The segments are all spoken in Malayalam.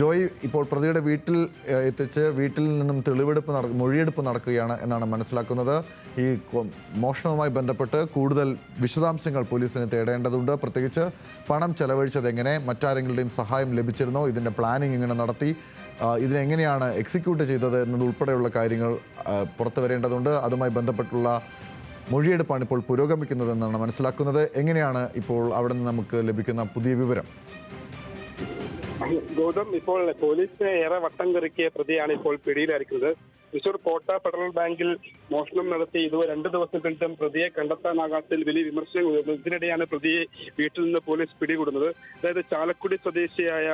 ജോയ് ഇപ്പോൾ പ്രതിയുടെ വീട്ടിൽ എത്തിച്ച് വീട്ടിൽ നിന്നും തെളിവെടുപ്പ് നട മൊഴിയെടുപ്പ് നടക്കുകയാണ് എന്നാണ് മനസ്സിലാക്കുന്നത്. ഈ മോഷണവുമായി ബന്ധപ്പെട്ട് കൂടുതൽ വിശദാംശങ്ങൾ പോലീസിന് തേടേണ്ടതുണ്ട്. പ്രത്യേകിച്ച് പണം ചെലവഴിച്ചത് എങ്ങനെ മറ്റാരെങ്കിലുടെയും സഹായം ലഭിച്ചിരുന്നോ ഇതിന്റെ പ്ലാനിങ് ഇങ്ങനെ നടത്തി ഇതിനെങ്ങനെയാണ് എക്സിക്യൂട്ട് ചെയ്തത് എന്നതുൾപ്പെടെയുള്ള കാര്യങ്ങൾ പുറത്തു വരേണ്ടതുണ്ട്. അതുമായി ബന്ധപ്പെട്ടുള്ള മൊഴിയെടുപ്പാണ് ഇപ്പോൾ പുരോഗമിക്കുന്നതെന്നാണ് മനസ്സിലാക്കുന്നത്. എങ്ങനെയാണ് ഇപ്പോൾ അവിടെ നിന്ന് നമുക്ക് ലഭിക്കുന്ന പുതിയ വിവരം? ഗൗതം ഇപ്പോൾ പോലീസിനെ ഏറെ വട്ടം കറിക്കിയ പ്രതിയാണ് ഇപ്പോൾ പിടിയിലായിരിക്കുന്നത്. തൃശൂർ കോട്ട ഫെഡറൽ ബാങ്കിൽ മോഷണം നടത്തി ഇതുവരെ രണ്ട് ദിവസത്തിനും പ്രതിയെ കണ്ടെത്താനാകാത്തതിൽ വലിയ വിമർശനം ഉയർന്നു. ഇതിനിടെയാണ് പ്രതിയെ വീട്ടിൽ നിന്ന് പോലീസ് പിടികൂടുന്നത്. അതായത് ചാലക്കുടി സ്വദേശിയായ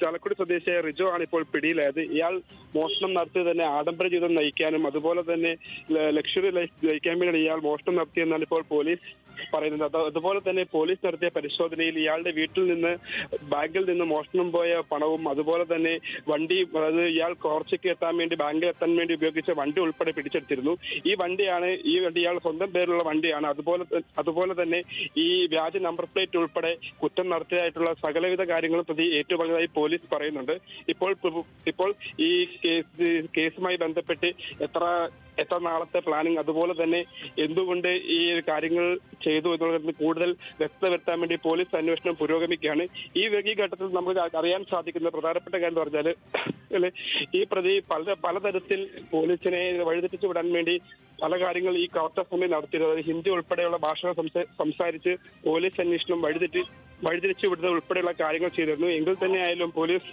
ചാലക്കുടി സ്വദേശിയായ റിജോ ആണ് ഇപ്പോൾ പിടിയിലായത്. ഇയാൾ മോഷണം നടത്തി തന്നെ ആഡംബര ജീവിതം നയിക്കാനും അതുപോലെ തന്നെ ലക്ഷറി ലൈഫ് നയിക്കാൻ വേണ്ടിയാണ് ഇയാൾ മോഷണം നടത്തിയെന്നാണ് ഇപ്പോൾ പോലീസ് പറയുന്നത് അത് അതുപോലെ തന്നെ പോലീസ് നടത്തിയ പരിശോധനയിൽ ഇയാളുടെ വീട്ടിൽ നിന്ന് ബാങ്കിൽ നിന്ന് മോഷണം പോയ പണവും അതുപോലെ തന്നെ വണ്ടി അതായത് ഇയാൾ കോർച്ചയ്ക്ക് എത്താൻ വേണ്ടി ബാങ്കിൽ എത്താൻ വേണ്ടി ഉപയോഗിച്ച വണ്ടി ഉൾപ്പെടെ പിടിച്ചെടുത്തിരുന്നു. ഈ വണ്ടിയാണ് ഈ വണ്ടി ഇയാൾ സ്വന്തം പേരിലുള്ള വണ്ടിയാണ്. അതുപോലെ അതുപോലെ തന്നെ ഈ വ്യാജ നമ്പർ പ്ലേറ്റ് ഉൾപ്പെടെ കുറ്റം നടത്തിയതായിട്ടുള്ള സകലവിധ കാര്യങ്ങളും പ്രതി ഏറ്റുപറഞ്ഞതായി പോലീസ് പറയുന്നുണ്ട്. ഇപ്പോൾ ഇപ്പോൾ ഈ കേസ് കേസുമായി ബന്ധപ്പെട്ട് എത്ര എത്ര നാളത്തെ പ്ലാനിങ് അതുപോലെ തന്നെ എന്തുകൊണ്ട് ഈ കാര്യങ്ങൾ ചെയ്തു എന്നുള്ളത് കൂടുതൽ വ്യക്തത വരുത്താൻ വേണ്ടി പോലീസ് അന്വേഷണം പുരോഗമിക്കുകയാണ്. ഈ ഈ ഘട്ടത്തിൽ നമുക്ക് അറിയാൻ സാധിക്കുന്ന പ്രധാനപ്പെട്ട കാര്യം എന്ന് പറഞ്ഞാൽ അല്ലെ, ഈ പ്രതി പല പലതരത്തിൽ പോലീസിനെ വഴിതെറ്റിച്ചു വിടാൻ വേണ്ടി പല കാര്യങ്ങൾ ഈ കവർച്ച സമയം നടത്തിയത്. അതായത് ഹിന്ദി ഉൾപ്പെടെയുള്ള ഭാഷകൾ സംസാരിച്ച് പോലീസ് അന്വേഷണം വഴിതെറ്റി വഴിതിരിച്ചു വിടുന്നത് ഉൾപ്പെടെയുള്ള കാര്യങ്ങൾ ചെയ്തിരുന്നു. എങ്കിൽ തന്നെ ആയാലും പോലീസ്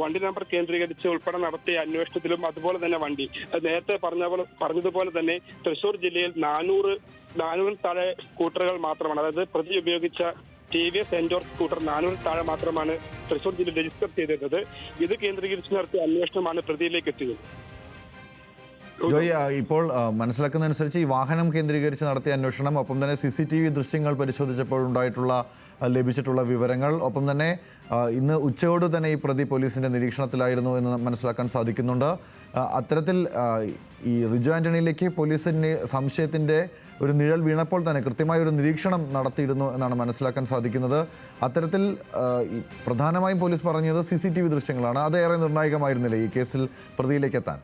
വണ്ടി നമ്പർ കേന്ദ്രീകരിച്ച് ഉൾപ്പെടെ നടത്തിയ അന്വേഷണത്തിലും അതുപോലെ തന്നെ വണ്ടി. നേരത്തെ പറഞ്ഞ പോലെ പറഞ്ഞതുപോലെ തന്നെ തൃശൂർ ജില്ലയിൽ നാനൂറ് നാനൂറിൽ താഴെ സ്കൂട്ടറുകൾ മാത്രമാണ്. അതായത് പ്രതി ഉപയോഗിച്ച T V S Ntorq scooter നാനൂറിൽ താഴെ മാത്രമാണ് തൃശൂർ ജില്ലയിൽ രജിസ്റ്റർ ചെയ്തിരുന്നത്. ഇത് കേന്ദ്രീകരിച്ച് നടത്തിയ അന്വേഷണമാണ് പ്രതിയിലേക്ക് എത്തിയത്. ജോയ് ഇപ്പോൾ മനസ്സിലാക്കുന്നതനുസരിച്ച് ഈ വാഹനം കേന്ദ്രീകരിച്ച് നടത്തിയ അന്വേഷണം ഒപ്പം തന്നെ സി സി ടി വി ദൃശ്യങ്ങൾ പരിശോധിച്ചപ്പോൾ ഉണ്ടായിട്ടുള്ള ലഭിച്ചിട്ടുള്ള വിവരങ്ങൾ ഒപ്പം തന്നെ ഇന്ന് ഉച്ചയോട് തന്നെ ഈ പ്രതി പോലീസിന്റെ നിരീക്ഷണത്തിലായിരുന്നു എന്ന് മനസ്സിലാക്കാൻ സാധിക്കുന്നുണ്ട്. അത്തരത്തിൽ ഈ റിജു ആന്റണിയിലേക്ക് പോലീസിന് സംശയത്തിന്റെ ഒരു നിഴൽ വീണപ്പോൾ തന്നെ കൃത്യമായ ഒരു നിരീക്ഷണം നടത്തിയിരുന്നു എന്നാണ് മനസ്സിലാക്കാൻ സാധിക്കുന്നത്. അത്തരത്തിൽ പ്രധാനമായും പോലീസ് പറഞ്ഞത് സി സി ടി വി ദൃശ്യങ്ങളാണ് അതേറെ നിർണായകമായിരുന്നില്ലേ ഈ കേസിൽ പ്രതിയിലേക്ക് എത്താൻ?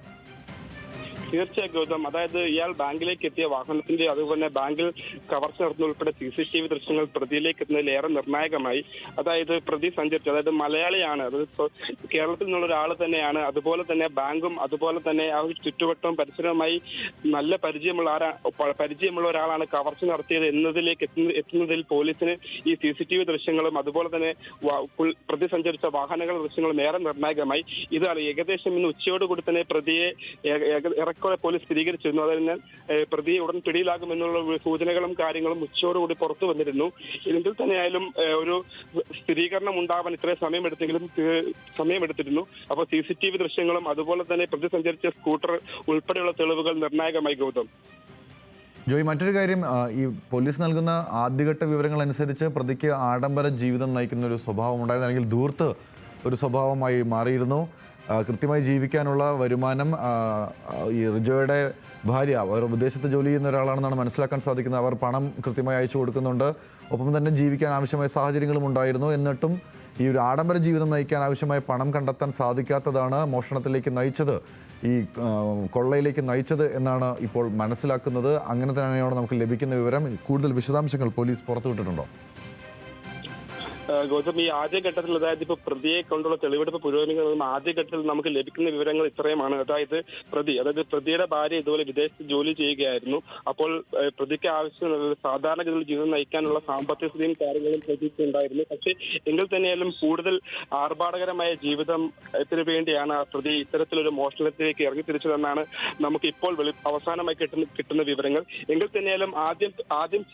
തീർച്ചയായും ഗൗതം അതായത് ഇയാൾ ബാങ്കിലേക്ക് എത്തിയ വാഹനത്തിന്റെ അതുപോലെ തന്നെ ബാങ്കിൽ കവർച്ച നടത്തുന്ന ഉൾപ്പെടെ സി സി ടി വി ദൃശ്യങ്ങൾ പ്രതിയിലേക്ക് എത്തുന്നതിൽ ഏറെ നിർണായകമായി. അതായത് പ്രതി സഞ്ചരിച്ചു. അതായത് മലയാളിയാണ്. അത് കേരളത്തിൽ നിന്നുള്ള ഒരാൾ തന്നെയാണ്. അതുപോലെ തന്നെ ബാങ്കും അതുപോലെ തന്നെ ആ ചുറ്റുവട്ടവും പരിസരവുമായി നല്ല പരിചയമുള്ള ആരാ പരിചയമുള്ള ഒരാളാണ് കവർച്ച നടത്തിയത് എന്നതിലേക്ക് എത്തുന്നതിൽ പോലീസിന് ഈ സി സി ടി വി ദൃശ്യങ്ങളും അതുപോലെ തന്നെ പ്രതി സഞ്ചരിച്ച വാഹനങ്ങളുടെ ദൃശ്യങ്ങളും ഏറെ നിർണായകമായി. ഇത് ഏകദേശം ഇന്ന് ഉച്ചയോടുകൂടി തന്നെ പ്രതിയെ ഏറെക്കുറെ പോലീസ് സ്ഥിരീകരിച്ചിരുന്നു. അതിനാൽ പ്രതിയെ ഉടൻ പിടിയിലാകുമെന്നുള്ള സൂചനകളും കാര്യങ്ങളും ഉച്ചയോടുകൂടി പുറത്തു വന്നിരുന്നു. എങ്കിൽ തന്നെയായാലും ഒരു സ്ഥിരീകരണം ഉണ്ടാവാൻ ഇത്രയും സമയമെടുത്തെങ്കിലും സമയമെടുത്തിരുന്നു. അപ്പോൾ സി സി ടി വി ദൃശ്യങ്ങളും അതുപോലെ തന്നെ പ്രതി സഞ്ചരിച്ച സ്കൂട്ടർ ഉൾപ്പെടെയുള്ള തെളിവുകൾ നിർണായകമായി ഗൗതം. ജോയി മറ്റൊരു കാര്യം ഈ പോലീസ് നൽകുന്ന ആദ്യഘട്ട വിവരങ്ങൾ അനുസരിച്ച് പ്രതിക്ക് ആഡംബര ജീവിതം നയിക്കുന്ന ഒരു സ്വഭാവം ഉണ്ടായിരുന്നു. അല്ലെങ്കിൽ ധൂർത്ത് ഒരു സ്വഭാവമായി മാറിയിരുന്നു. കൃത്യമായി ജീവിക്കാനുള്ള വരുമാനം ഈ റിജോയുടെ ഭാര്യ അവർ വിദേശത്ത് ജോലി ചെയ്യുന്ന ഒരാളാണെന്നാണ് മനസ്സിലാക്കാൻ സാധിക്കുന്നത്. അവർ പണം കൃത്യമായി അയച്ചു കൊടുക്കുന്നുണ്ട്. ഒപ്പം തന്നെ ജീവിക്കാൻ ആവശ്യമായ സാഹചര്യങ്ങളും ഉണ്ടായിരുന്നു. എന്നിട്ടും ഈ ഒരു ആഡംബര ജീവിതം നയിക്കാൻ ആവശ്യമായ പണം കണ്ടെത്താൻ സാധിക്കാത്തതാണ് മോഷണത്തിലേക്ക് നയിച്ചത്. ഈ കൊള്ളയിലേക്ക് നയിച്ചത് എന്നാണ് ഇപ്പോൾ മനസ്സിലാക്കുന്നത്. അങ്ങനെ തന്നെയാണ് നമുക്ക് ലഭിക്കുന്ന വിവരം. കൂടുതൽ വിശദാംശങ്ങൾ പോലീസ് പുറത്തുവിട്ടിട്ടുണ്ടോ? ഗൗതം ഈ ആദ്യഘട്ടത്തിൽ അതായത് ഇപ്പൊ പ്രതിയെ കൊണ്ടുള്ള തെളിവെടുപ്പ് പുരോഗമിക്കുന്ന ആദ്യഘട്ടത്തിൽ നമുക്ക് ലഭിക്കുന്ന വിവരങ്ങൾ ഇത്രയുമാണ്. അതായത് പ്രതി അതായത് പ്രതിയുടെ ഭാര്യ ഇതുപോലെ വിദേശത്ത് ജോലി ചെയ്യുകയായിരുന്നു. അപ്പോൾ പ്രതിക്ക് പ്രതിക്ക് ആവശ്യമുള്ള സാധാരണഗതിയിൽ ജീവിതം നയിക്കാനുള്ള സാമ്പത്തിക സ്ഥിതിയും കാര്യങ്ങളും പ്രതിക്ക് ഉണ്ടായിരുന്നു. പക്ഷേ എങ്കിൽ തന്നെയാലും കൂടുതൽ ആർഭാടകരമായ ജീവിതത്തിന് വേണ്ടിയാണ് ആ പ്രതി ഇത്തരത്തിലൊരു മോഷണത്തിലേക്ക് ഇറങ്ങി തിരിച്ചതെന്നാണ് നമുക്ക് ഇപ്പോൾ അവസാനമായി കിട്ടുന്ന കിട്ടുന്ന വിവരങ്ങൾ. എങ്കിൽ തന്നെയാലും ആദ്യം ആദ്യം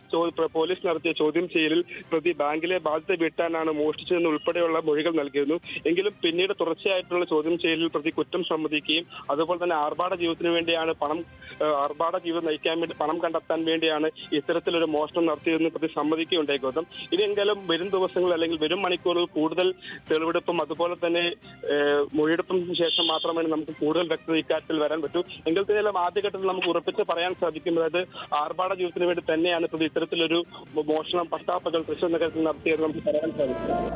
പോലീസ് നടത്തിയ ചോദ്യം ചെയ്യലിൽ പ്രതി ബാങ്കിലെ ബാധ്യത വീട്ടാനാണ് മോഷ്ടിച്ചതെന്ന് ഉൾപ്പെടെയുള്ള മൊഴികൾ നൽകിയിരുന്നു. എങ്കിലും പിന്നീട് തുടർച്ചയായിട്ടുള്ള ചോദ്യം ചെയ്യലിൽ പ്രതി കുറ്റം സമ്മതിക്കുകയും അതുപോലെ തന്നെ ആർഭാട ജീവിതത്തിന് വേണ്ടിയാണ് പണം ആർഭാട ജീവിതം നയിക്കാൻ വേണ്ടി പണം കണ്ടെത്താൻ വേണ്ടിയാണ് ഇത്തരത്തിലൊരു മോഷണം നടത്തിയതെന്ന് പ്രതി സമ്മതിക്കുകയുണ്ടായി ഇനിയെങ്കിലും വരും ദിവസങ്ങൾ അല്ലെങ്കിൽ വരും മണിക്കൂറുകൾ കൂടുതൽ തെളിവെടുപ്പും അതുപോലെ തന്നെ മൊഴിയെടുപ്പും ശേഷം മാത്രമേ നമുക്ക് കൂടുതൽ വ്യക്തത ഇക്കാര്യത്തിൽ വരാൻ പറ്റൂ. എങ്കിൽ തന്നെയും ആദ്യഘട്ടത്തിൽ നമുക്ക് ഉറപ്പിച്ച് പറയാൻ സാധിക്കും. അതായത് ആർഭാട ജീവിതത്തിന് വേണ്ടി തന്നെയാണ് പ്രതി ഇത്തരത്തിലൊരു മോഷണം പട്ടാപ്പകൽ തൃശ്ശൂർ നഗരത്തിൽ നടത്തിയത് നമുക്ക് പറയാൻ സാധിക്കും.